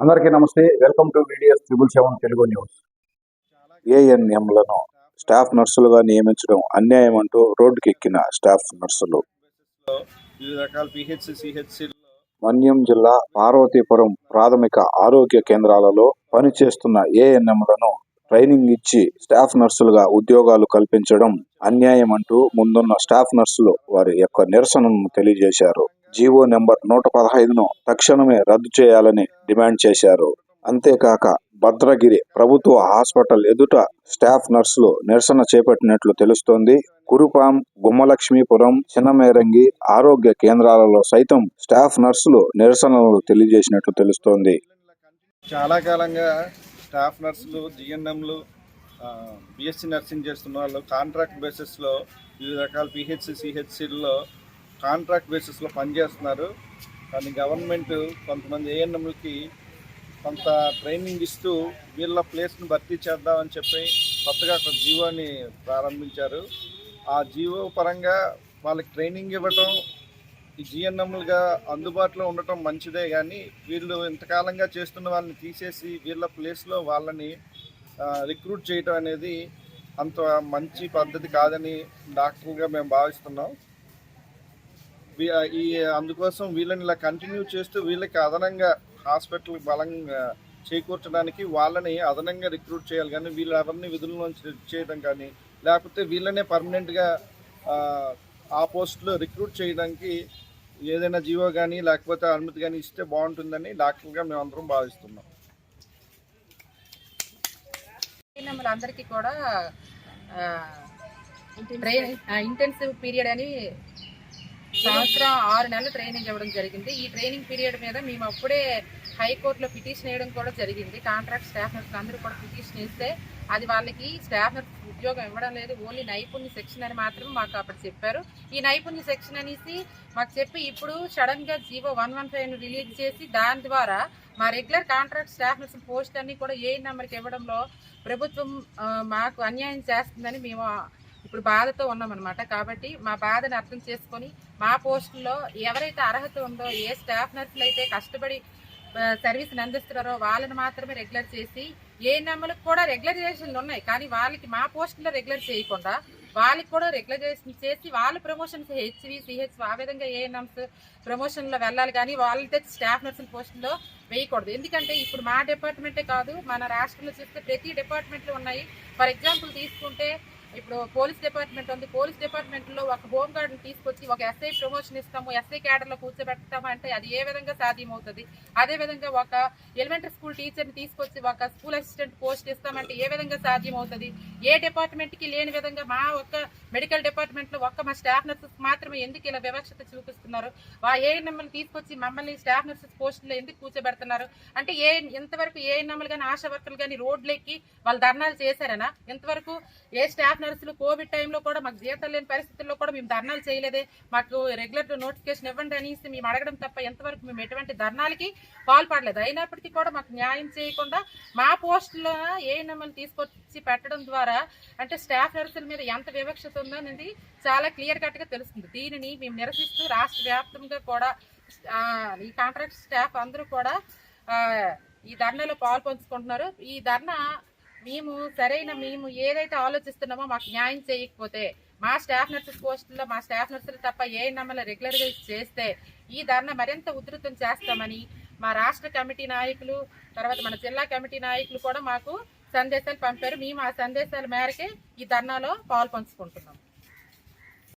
అందరికీ నమస్తే. Welcome to videos triple seven Telugu news. ఏఎన్ఎంలను staff నర్సులుగా నియమించడం అన్యాయం అంటూ రోడ్డుకెక్కిన స్టాఫ్ నర్సులు. మన్యం జిల్లా పార్వతీపురం ప్రాథమిక ఆరోగ్య కేంద్రాలలో పనిచేస్తున్న ఏఎన్ఎంలను ట్రైనింగ్ ఇచ్చి స్టాఫ్ నర్సులుగా ఉద్యోగాలు కల్పించడం అన్యాయం అంటూ ముందున్న స్టాఫ్ నర్సులు వారి యొక్క నిరసనను తెలియజేశారు. జీవో నెంబర్ నూట పదహైదును తక్షణమే రద్దు చేయాలని డిమాండ్ చేశారు. అంతేకాక భద్రగిరి ప్రభుత్వ హాస్పిటల్ ఎదుట స్టాఫ్ నర్సులు నిరసన చేపట్టినట్లు తెలుస్తోంది. కురుపాం గుమ్మలక్ష్మీపురం చిన్నమేరంగి ఆరోగ్య కేంద్రాలలో సైతం స్టాఫ్ నర్సులు నిరసనలు తెలియజేసినట్లు తెలుస్తోంది. చాలా కాలంగా స్టాఫ్ నర్సులు జిఎన్ఎంలు బిఎస్సి నర్సింగ్ చేస్తున్న వాళ్ళు కాంట్రాక్ట్ బేసిస్లో వివిధ రకాల పిహెచ్సి సిహెచ్సిల్లో కాంట్రాక్ట్ బేసిస్లో పనిచేస్తున్నారు. కానీ గవర్నమెంట్ కొంతమంది ఏఎన్ఎంలకి కొంత ట్రైనింగ్ ఇస్తూ వీళ్ళ ప్లేస్ని భర్తీ చేద్దామని చెప్పి కొత్తగా ఒక జీవోని ప్రారంభించారు. ఆ జీవో పరంగా వాళ్ళకి ట్రైనింగ్ ఇవ్వటం ఈ జిఎన్ఎంలుగా అందుబాటులో ఉండటం మంచిదే. కానీ వీళ్ళు ఇంతకాలంగా చేస్తున్న వాళ్ళని తీసేసి వీళ్ళ ప్లేస్లో వాళ్ళని రిక్రూట్ చేయటం అనేది అంత మంచి పద్ధతి కాదని డాక్టర్గా మేము భావిస్తున్నాం. ఈ అందుకోసం వీళ్ళని ఇలా కంటిన్యూ చేస్తూ వీళ్ళకి అదనంగా హాస్పిటల్ బలంగా చేకూర్చడానికి వాళ్ళని అదనంగా రిక్రూట్ చేయాలి. కానీ వీళ్ళు ఎవరిని విధుల చేయడం కానీ లేకపోతే వీళ్ళనే పర్మనెంట్గా ఆ పోస్ట్లో రిక్రూట్ చేయడానికి ఏదైనా జీవో కానీ లేకపోతే అనుమతి కానీ ఇస్తే బాగుంటుందని డాక్టర్గా మేము అందరం భావిస్తున్నాం. అందరికీ కూడా ఇంటెన్సివ్ పీరియడ్ అని సంవత్సరం ఆరు నెలలు ట్రైనింగ్ ఇవ్వడం జరిగింది. ఈ ట్రైనింగ్ పీరియడ్ మీద మేము అప్పుడే హైకోర్టులో పిటిషన్ వేయడం కూడా జరిగింది. కాంట్రాక్ట్ స్టాఫ్ నర్స్ అందరూ కూడా పిటిషన్ ఇస్తే అది వాళ్ళకి స్టాఫ్ నర్స్ ఉద్యోగం ఇవ్వడం లేదు. ఓన్లీ నైపుణ్య సెక్షన్ అని మాత్రం మాకు అప్పుడు చెప్పారు. ఈ నైపుణ్య సెక్షన్ అనేసి మాకు చెప్పి ఇప్పుడు సడన్గా GO one one five release చేసి దాని ద్వారా మా regular contract staff nurse post అన్ని కూడా ఏ నెంబర్కి ఇవ్వడంలో ప్రభుత్వం మాకు అన్యాయం చేస్తుందని మేము ఇప్పుడు బాధతో ఉన్నామన్నమాట. కాబట్టి మా బాధను అర్థం చేసుకొని మా పోస్టుల్లో ఎవరైతే అర్హత ఉందో ఏ స్టాఫ్ నర్సులు అయితే కష్టపడి సర్వీస్ని అందిస్తున్నారో వాళ్ళని మాత్రమే రెగ్యులర్ చేసి ఏ కూడా రెగ్యులరైజేషన్లు ఉన్నాయి. కానీ వాళ్ళకి మా పోస్టుల్లో రెగ్యులర్ చేయకుండా వాళ్ళకి కూడా రెగ్యులరైజేషన్ చేసి వాళ్ళ ప్రమోషన్స్ హెచ్వి సిహెచ్ ఆ విధంగా ఏఎన్ఎంస్ ప్రమోషన్లో వెళ్ళాలి. కానీ వాళ్ళతో స్టాఫ్ నర్సుల పోస్టుల్లో వేయకూడదు. ఎందుకంటే ఇప్పుడు మా డిపార్ట్మెంటే కాదు మన రాష్ట్రంలో చూస్తే ప్రతి డిపార్ట్మెంట్లో ఉన్నాయి. ఫర్ ఎగ్జాంపుల్ తీసుకుంటే ఇప్పుడు పోలీస్ డిపార్ట్మెంట్ ఉంది. పోలీస్ డిపార్ట్మెంట్లో ఒక హోమ్ గార్డ్ని తీసుకొచ్చి ఒక ఎస్ఐ ప్రమోషన్ ఇస్తాము. ఎస్ఐ క్యాడర్లో కూర్చోబెడతాము అంటే అది ఏ విధంగా సాధ్యమవుతుంది? అదే విధంగా ఒక ఎలిమెంటరీ స్కూల్ టీచర్ని తీసుకొచ్చి ఒక స్కూల్ అసిస్టెంట్ పోస్ట్ ఇస్తామంటే ఏ విధంగా సాధ్యమవుతుంది? ఏ డిపార్ట్మెంట్కి లేని విధంగా మా ఒక్క మెడికల్ డిపార్ట్మెంట్లో ఒక్క మా స్టాఫ్ నర్సెస్ మాత్రమే ఎందుకు ఇలా వివక్షత చూపిస్తున్నారు? ఆ ఏ తీసుకొచ్చి మమ్మల్ని స్టాఫ్ నర్సెస్ పోస్టులో ఎందుకు కూర్చోబెడుతున్నారు? అంటే ఏ ఇంతవరకు ఏఎన్ఎంఎల్ కానీ ఆశా వర్కర్లు కానీ రోడ్లెక్కి వాళ్ళు ధర్నాలు చేశారనా? ఇంతవరకు ఏ స్టాఫ్ నర్సులు కోవిడ్ టైంలో కూడా మాకు జీతాలు లేని పరిస్థితుల్లో కూడా మేము ధర్నాలు చేయలేదే. మాకు రెగ్యులర్ నోటిఫికేషన్ ఇవ్వండి అనేసి మేము అడగడం తప్ప ఎంతవరకు మేము ఎటువంటి ధర్నాలకి పాల్పడలేదు. అయినప్పటికీ కూడా మాకు న్యాయం చేయకుండా మా పోస్టులో ఏ తీసుకొచ్చి పెట్టడం ద్వారా అంటే స్టాఫ్ నర్సుల మీద ఎంత వివక్షత ఉందో అనేది చాలా క్లియర్ కట్గా తెలుస్తుంది. దీనిని మేము నిరసిస్తూ రాష్ట్ర వ్యాప్తంగా కూడా ఈ కాంట్రాక్ట్ స్టాఫ్ అందరూ కూడా ఈ ధర్నాలో పాలు పంచుకుంటున్నారు ఈ ధర్నా మేము సరైన మేము ఏదైతే ఆలోచిస్తున్నామో మాకు న్యాయం చేయకపోతే మా స్టాఫ్ నర్సెస్ పోస్టుల్లో మా స్టాఫ్ నర్సులు తప్ప ఏ నమ్మల రెగ్యులర్గా చేస్తే ఈ ధర్నా మరింత ఉధృతం చేస్తామని మా రాష్ట్ర కమిటీ నాయకులు తర్వాత మన జిల్లా కమిటీ నాయకులు కూడా మాకు సందేశాలు పంపారు. మేము ఆ సందేశాల మేరకే ఈ ధర్నాలో పాలు పంచుకుంటున్నాం.